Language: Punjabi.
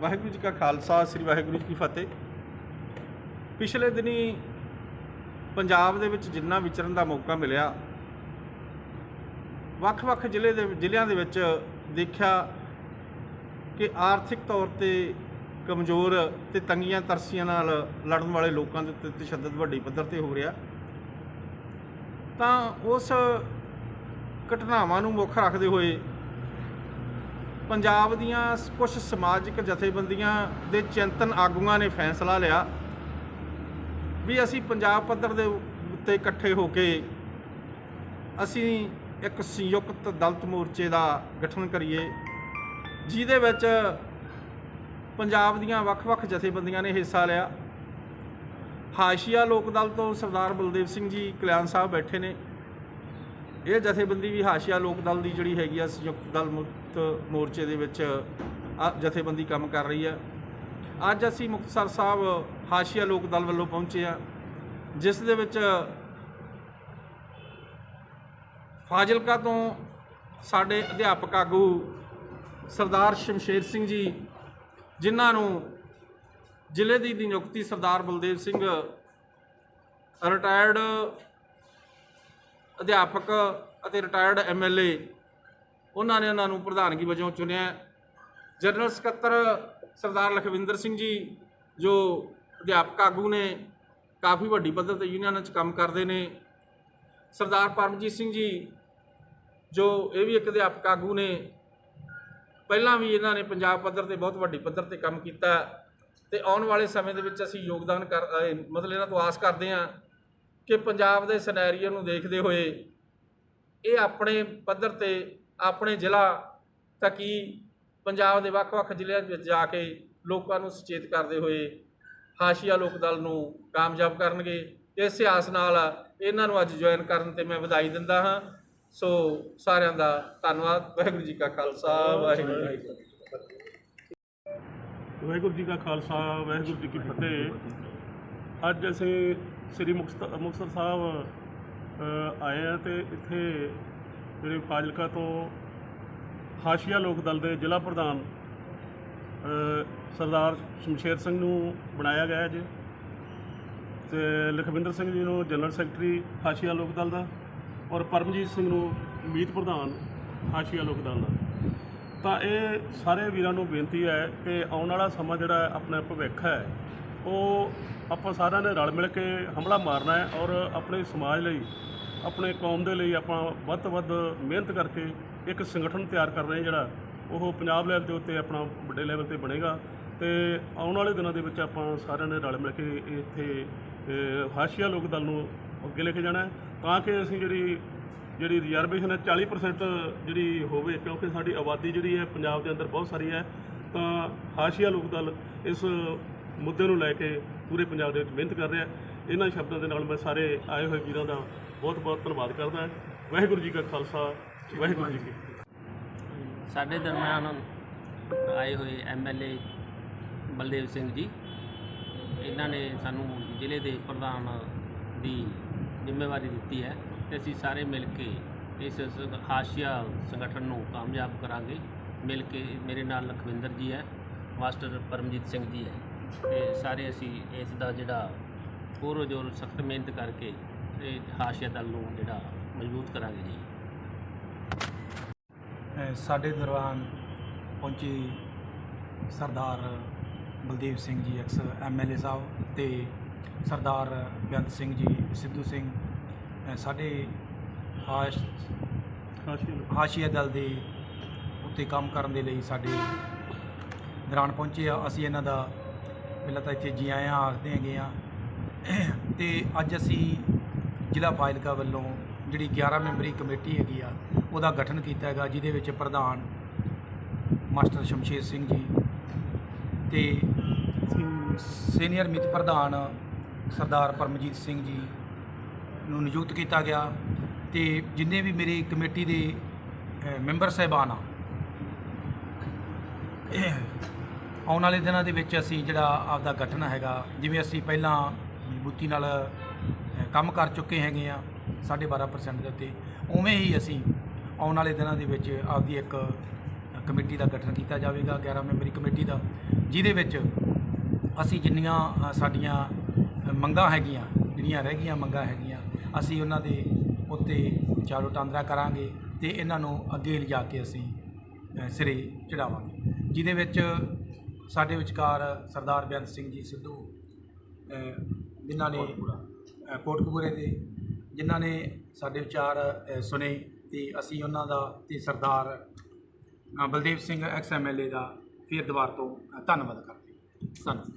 ਵਾਹਿਗੁਰੂ ਜੀ ਕਾ ਖਾਲਸਾ, ਸ੍ਰੀ ਵਾਹਿਗੁਰੂ ਜੀ ਕੀ ਫਤਿਹ। ਪਿਛਲੇ ਦਿਨੀ ਪੰਜਾਬ ਦੇ ਵਿੱਚ ਜਿੰਨਾ ਵਿਚਰਨ ਦਾ ਮੌਕਾ ਮਿਲਿਆ, ਵੱਖ-ਵੱਖ ਜ਼ਿਲ੍ਹੇ ਦੇ ਜ਼ਿਲ੍ਹਿਆਂ ਦੇ ਵਿੱਚ ਦੇਖਿਆ ਕਿ ਆਰਥਿਕ ਤੌਰ ਤੇ ਕਮਜ਼ੋਰ ਤੇ ਤੰਗੀਆਂ ਤਰਸੀਆਂ ਨਾਲ ਲੜਨ ਵਾਲੇ ਲੋਕਾਂ ਦੇ ਉੱਤੇ ਤਸ਼ੱਦਦ ਵੱਡੀ ਪੱਧਰ ਤੇ ਹੋ ਰਿਹਾ। ਤਾਂ ਉਸ ਘਟਨਾਵਾਂ ਨੂੰ ਮੁੱਖ ਰੱਖਦੇ ਹੋਏ ਪੰਜਾਬ ਦੀਆਂ ਕੁਝ ਸਮਾਜਿਕ ਜਥੇਬੰਦੀਆਂ ਦੇ ਚਿੰਤਨ ਆਗੂਆਂ ਨੇ ਫੈਸਲਾ ਲਿਆ ਵੀ ਅਸੀਂ ਪੰਜਾਬ ਪੱਧਰ ਦੇ ਉੱਤੇ ਇਕੱਠੇ ਹੋ ਕੇ ਅਸੀਂ ਇੱਕ ਸੰਯੁਕਤ ਦਲਤ ਮੋਰਚੇ ਦਾ ਗਠਨ ਕਰੀਏ, ਜਿਹਦੇ ਵਿੱਚ ਪੰਜਾਬ ਦੀਆਂ ਵੱਖ-ਵੱਖ ਜਥੇਬੰਦੀਆਂ ਨੇ ਹਿੱਸਾ ਲਿਆ। ਹਾਸ਼ੀਆ ਲੋਕ ਦਲ ਤੋਂ ਸਰਦਾਰ ਬਲਦੇਵ ਸਿੰਘ ਜੀ ਕਲਿਆਣ ਸਾਹਿਬ ਬੈਠੇ ਨੇ। ਇਹ ਜਥੇਬੰਦੀ ਵੀ ਹਾਸ਼ੀਆ ਲੋਕ ਦਲ ਦੀ ਜਿਹੜੀ ਹੈਗੀ ਆ ਸੰਯੁਕਤ ਦਲ ਮੁਕਤ ਮੋਰਚੇ ਦੇ ਵਿੱਚ ਜਥੇਬੰਦੀ ਕੰਮ ਕਰ ਰਹੀ ਹੈ ਅੱਜ ਅਸੀਂ ਮੁਕਤਸਰ ਸਾਹਿਬ ਹਾਸ਼ੀਆ ਲੋਕ ਦਲ ਵੱਲੋਂ ਪਹੁੰਚੇ ਆ, ਜਿਸ ਦੇ ਵਿੱਚ ਫਾਜ਼ਿਲਕਾ ਤੋਂ ਸਾਡੇ ਅਧਿਆਪਕ ਆਗੂ ਸਰਦਾਰ ਸ਼ਮਸ਼ੇਰ ਸਿੰਘ ਜੀ, ਜਿਨ੍ਹਾਂ ਨੂੰ ਜ਼ਿਲ੍ਹੇ ਦੀ ਨਿਯੁਕਤੀ ਸਰਦਾਰ ਬਲਦੇਵ ਸਿੰਘ, ਰਿਟਾਇਰਡ ਅਧਿਆਪਕ ਅਤੇ ਰਿਟਾਇਰਡ ਐਮਐਲਏ ਉਹਨਾਂ ਨੇ ਉਹਨਾਂ ਨੂੰ ਪ੍ਰਧਾਨਗੀ ਵਜੋਂ ਚੁਣਿਆ ਜਨਰਲ ਸਕੱਤਰ ਸਰਦਾਰ ਲਖਵਿੰਦਰ ਸਿੰਘ ਜੀ, ਜੋ ਅਧਿਆਪਕ ਆਗੂ ਨੇ, ਕਾਫੀ ਵੱਡੀ ਪੱਧਰ ਤੇ ਯੂਨੀਅਨਾਂ 'ਚ ਕੰਮ ਕਰਦੇ ਨੇ। ਸਰਦਾਰ ਪਰਮਜੀਤ ਸਿੰਘ ਜੀ, ਜੋ ਇਹ ਵੀ ਇੱਕ ਅਧਿਆਪਕ ਆਗੂ ਨੇ, ਪਹਿਲਾਂ ਵੀ ਇਹਨਾਂ ਨੇ ਪੰਜਾਬ ਪੱਧਰ ਤੇ ਬਹੁਤ ਵੱਡੀ ਪੱਧਰ ਤੇ ਕੰਮ ਕੀਤਾ ਤੇ ਆਉਣ ਵਾਲੇ ਸਮੇਂ ਦੇ ਵਿੱਚ ਅਸੀਂ ਯੋਗਦਾਨ ਕਰ ਮਤਲਬ ਇਹਨਾਂ ਤੋਂ ਆਸ ਕਰਦੇ ਹਾਂ ਕਿ ਪੰਜਾਬ ਦੇ ਸਿਨੈਰੀਓ ਨੂੰ ਦੇਖਦੇ ਹੋਏ ਇਹ ਆਪਣੇ ਪੱਧਰ ਤੇ ਆਪਣੇ ਜ਼ਿਲ੍ਹਾ ਤੱਕੀ ਪੰਜਾਬ ਦੇ ਵੱਖ-ਵੱਖ ਜ਼ਿਲ੍ਹਿਆਂ ਵਿੱਚ ਜਾ ਕੇ ਲੋਕਾਂ ਨੂੰ ਸੁਚੇਤ ਕਰਦੇ ਹੋਏ ਹਾਸ਼ੀਆ ਲੋਕ ਦਲ ਨੂੰ ਕਾਮਯਾਬ ਕਰਨਗੇ। ਇਸ ਆਸ ਨਾਲ ਇਹਨਾਂ ਨੂੰ ਅੱਜ ਜੁਆਇਨ ਕਰਨ ਤੇ ਮੈਂ ਵਧਾਈ ਦਿੰਦਾ ਹਾਂ। ਸੋ ਸਾਰਿਆਂ ਦਾ ਧੰਨਵਾਦ। ਵਾਹਿਗੁਰੂ ਜੀ ਕਾ ਖਾਲਸਾ, ਵਾਹਿਗੁਰੂ ਜੀ ਕੀ ਫਤਿਹ। ਵਾਹਿਗੁਰੂ ਜੀ ਕਾ ਖਾਲਸਾ, ਵਾਹਿਗੁਰੂ ਜੀ ਕੀ ਫਤਿਹ। ਅੱਜ ਅਸੀਂ ਸ੍ਰੀ ਮੁਕਤਸਰ ਮੁਕਤਸਰ ਸਾਹਿਬ ਆਏ ਆ ਤੇ ਇੱਥੇ ਜਿਹੜੇ ਫਾਜ਼ਿਲਕਾ ਤੋਂ ਹਾਸ਼ੀਆ ਲੋਕ ਦਲ ਦੇ ਜ਼ਿਲ੍ਹਾ ਪ੍ਰਧਾਨ ਸਰਦਾਰ ਸ਼ਮਸ਼ੇਰ ਸਿੰਘ ਨੂੰ ਬਣਾਇਆ ਗਿਆ ਅੱਜ। ਤੇ ਲਖਵਿੰਦਰ ਸਿੰਘ ਜੀ ਨੂੰ ਜਨਰਲ ਸੈਕਟਰੀ ਹਾਸ਼ੀਆ ਲੋਕ ਦਲ ਦਾ ਔਰ ਪਰਮਜੀਤ ਸਿੰਘ ਨੂੰ ਮੀਤ ਪ੍ਰਧਾਨ ਹਾਸ਼ੀਆ ਲੋਕ ਦਲ ਦਾ। ਤਾਂ ਇਹ ਸਾਰੇ ਵੀਰਾਂ ਨੂੰ ਬੇਨਤੀ ਹੈ ਕਿ ਆਉਣ ਵਾਲਾ ਸਮਾਂ ਜਿਹੜਾ ਆਪਣਾ ਭਵਿੱਖ ਹੈ ਉਹ ਆਪਾਂ ਸਾਰਿਆਂ ਨੇ ਰਲ ਮਿਲ ਕੇ ਹਮਲਾ ਮਾਰਨਾ ਹੈ ਔਰ ਆਪਣੇ ਸਮਾਜ ਲਈ, ਆਪਣੇ ਕੌਮ ਦੇ ਲਈ ਆਪਾਂ ਵੱਧ ਤੋਂ ਵੱਧ ਮਿਹਨਤ ਕਰਕੇ ਇੱਕ ਸੰਗਠਨ ਤਿਆਰ ਕਰ ਰਹੇ ਜਿਹੜਾ ਉਹ ਪੰਜਾਬ ਲੈਵਲ ਦੇ ਉੱਤੇ ਆਪਣਾ ਵੱਡੇ ਲੈਵਲ ਤੇ ਬਣੇਗਾ ਤੇ ਆਉਣ ਵਾਲੇ ਦਿਨਾਂ ਦੇ ਵਿੱਚ ਆਪਾਂ ਸਾਰਿਆਂ ਨੇ ਰਲ ਮਿਲ ਕੇ ਇੱਥੇ ਹਾਸ਼ੀਆ ਲੋਕ ਦਲ ਨੂੰ ਅੱਗੇ ਲੈ ਕੇ ਜਾਣਾ ਤਾਂ ਕਿ ਅਸੀਂ ਜਿਹੜੀ ਜਿਹੜੀ ਰਿਜ਼ਰਵੇਸ਼ਨ ਹੈ 40% ਜਿਹੜੀ ਹੋਵੇ ਕਿਉਂਕਿ ਸਾਡੀ ਆਬਾਦੀ ਜਿਹੜੀ ਹੈ ਪੰਜਾਬ ਦੇ ਅੰਦਰ ਬਹੁਤ ਸਾਰੀ ਹੈ ਤਾਂ ਹਾਸ਼ੀਆ ਲੋਕ ਦਲ ਇਸ ਮੁੱਦੇ ਨੂੰ ਲੈ ਕੇ ਪੂਰੇ ਪੰਜਾਬ ਦੇ ਵਿੱਚ ਮਿਹਨਤ ਕਰ ਰਿਹਾ। ਇਹਨਾਂ ਸ਼ਬਦਾਂ ਦੇ ਨਾਲ ਮੈਂ ਸਾਰੇ ਆਏ ਹੋਏ ਵੀਰਾਂ ਦਾ ਬਹੁਤ ਬਹੁਤ ਧੰਨਵਾਦ ਕਰਦਾ। ਵਾਹਿਗੁਰੂ ਜੀ ਕਾ ਖਾਲਸਾ, ਵਾਹਿਗੁਰੂ ਜੀ ਕੀ ਸਾਡੇ ਦਰਮਿਆਨ ਆਏ ਹੋਏ ਐਮਐਲਏ ਬਲਦੇਵ ਸਿੰਘ ਜੀ, ਇਹਨਾਂ ਨੇ ਸਾਨੂੰ ਜ਼ਿਲ੍ਹੇ ਦੇ ਪ੍ਰਧਾਨ ਦੀ ਜ਼ਿੰਮੇਵਾਰੀ ਦਿੱਤੀ ਹੈ ਤੇ ਅਸੀਂ ਸਾਰੇ ਮਿਲ ਕੇ ਇਸ ਹਾਸ਼ੀਆ ਸੰਗਠਨ ਨੂੰ ਕਾਮਯਾਬ ਕਰਾਂਗੇ। ਮਿਲ ਕੇ ਮੇਰੇ ਨਾਲ ਲਖਵਿੰਦਰ ਜੀ ਹੈ, ਮਾਸਟਰ ਪਰਮਜੀਤ ਸਿੰਘ ਜੀ ਹੈ। ਤੇ ਸਾਰੇ ਅਸੀਂ ਇਸ ਦਾ ਜਿਹੜਾ ਪੂਰੋ ਜੋਰ ਸਖਤ ਮਿਹਨਤ ਕਰਕੇ ਇਹ ਹਾਸ਼ੀਆ ਦਲ ਨੂੰ ਜਿਹੜਾ ਮਜ਼ਬੂਤ ਕਰਾਂਗੇ ਜੀ। ਸਾਡੇ ਦੌਰਾਨ ਪਹੁੰਚੇ ਸਰਦਾਰ ਬਲਦੇਵ ਸਿੰਘ ਜੀ ਐਕਸ ਐਮਐਲਏ ਸਾਹਿਬ ਤੇ ਸਰਦਾਰ ਬੇਅੰਤ ਸਿੰਘ ਜੀ ਸਿੱਧੂ ਸਿੰਘ। ਸਾਡੇ ਹਾਸ਼ ਹਾਸ਼ੀਆ ਦਲ ਦੇ ਉੱਤੇ ਕੰਮ ਕਰਨ ਦੇ ਲਈ ਸਾਡੇ ਦੌਰਾਨ ਪਹੁੰਚੇ ਆ। ਅਸੀਂ ਇਹਨਾਂ ਦਾ ਪਹਿਲਾਂ ਤਾਂ ਇੱਥੇ ਜੀ ਆਇਆਂ, ਆਖਦੇ ਹੈਗੇ ਆ। ਤੇ ਅੱਜ ਅਸੀਂ ਜ਼ਿਲ੍ਹਾ ਫਾਜ਼ਿਲਕਾ ਵੱਲੋਂ ਜਿਹੜੀ 11 ਮੈਂਬਰੀ ਕਮੇਟੀ ਹੈਗੀ ਆ, ਉਹਦਾ ਗਠਨ ਕੀਤਾ ਹੈਗਾ, ਜਿਹਦੇ ਵਿੱਚ ਪ੍ਰਧਾਨ ਮਾਸਟਰ ਸ਼ਮਸ਼ੇਰ ਸਿੰਘ ਜੀ ਤੇ ਸੀਨੀਅਰ ਮਿਤ ਪ੍ਰਧਾਨ ਸਰਦਾਰ ਪਰਮਜੀਤ ਸਿੰਘ ਜੀ ਨੂੰ ਨਿਯੁਕਤ ਕੀਤਾ ਗਿਆ। ਤੇ ਜਿੰਨੇ ਵੀ ਮੇਰੀ ਕਮੇਟੀ ਦੇ ਮੈਂਬਰ ਸਾਹਿਬਾਨ ਆ ਆਉਣ ਵਾਲੇ ਦਿਨਾਂ ਦੇ ਵਿੱਚ ਅਸੀਂ ਜਿਹੜਾ ਆਪਦਾ ਗਠਨ ਹੈਗਾ, ਜਿਵੇਂ ਅਸੀਂ ਪਹਿਲਾਂ ਮਜ਼ਬੂਤੀ ਨਾਲ ਕੰਮ ਕਰ ਚੁੱਕੇ ਹੈਗੇ ਆ 12.5% ਦੇ ਉੱਤੇ, ਉਵੇਂ ਹੀ ਅਸੀਂ ਆਉਣ ਵਾਲੇ ਦਿਨਾਂ ਦੇ ਵਿੱਚ ਆਪਦੀ ਇੱਕ ਕਮੇਟੀ ਦਾ ਗਠਨ ਕੀਤਾ ਜਾਵੇਗਾ 11 ਮੈਂਬਰੀ ਕਮੇਟੀ ਦਾ, ਜਿਹਦੇ ਵਿੱਚ ਅਸੀਂ ਜਿੰਨੀਆਂ ਸਾਡੀਆਂ ਮੰਗਾਂ ਹੈਗੀਆਂ, ਜਿਹੜੀਆਂ ਰਹਿ ਗਈਆਂ ਮੰਗਾਂ ਹੈਗੀਆਂ, ਅਸੀਂ ਉਹਨਾਂ ਦੇ ਉੱਤੇ ਚਾਲੋ ਟਾਂਦਰਾ ਕਰਾਂਗੇ ਤੇ ਇਹਨਾਂ ਨੂੰ ਅੱਗੇ ਲਿਜਾ ਕੇ ਅਸੀਂ ਸਿਰੇ ਚੜਾਵਾਂਗੇ, ਜਿਹਦੇ ਵਿੱਚ ਸਾਡੇ ਵਿਚਕਾਰ ਸਰਦਾਰ ਬੇਅੰਤ ਸਿੰਘ ਜੀ ਸਿੱਧੂ ਜਿਨ੍ਹਾਂ ਨੇ ਅ, ਕੋਟਕਪੂਰੇ ਦੇ ਜਿਨ੍ਹਾਂ ਨੇ ਸਾਡੇ ਵਿਚਾਰ ਅ, ਸੁਣੇ ਤੇ ਅਸੀਂ ਉਹਨਾਂ ਦਾ ਤੇ Sardar Baldev Singh ex M L A ਦਾ ਫਿਰ ਦੁਬਾਰ ਤੋਂ ਧੰਨਵਾਦ ਕਰਦੇ ਹਾਂ। ਧੰਨਵਾਦ।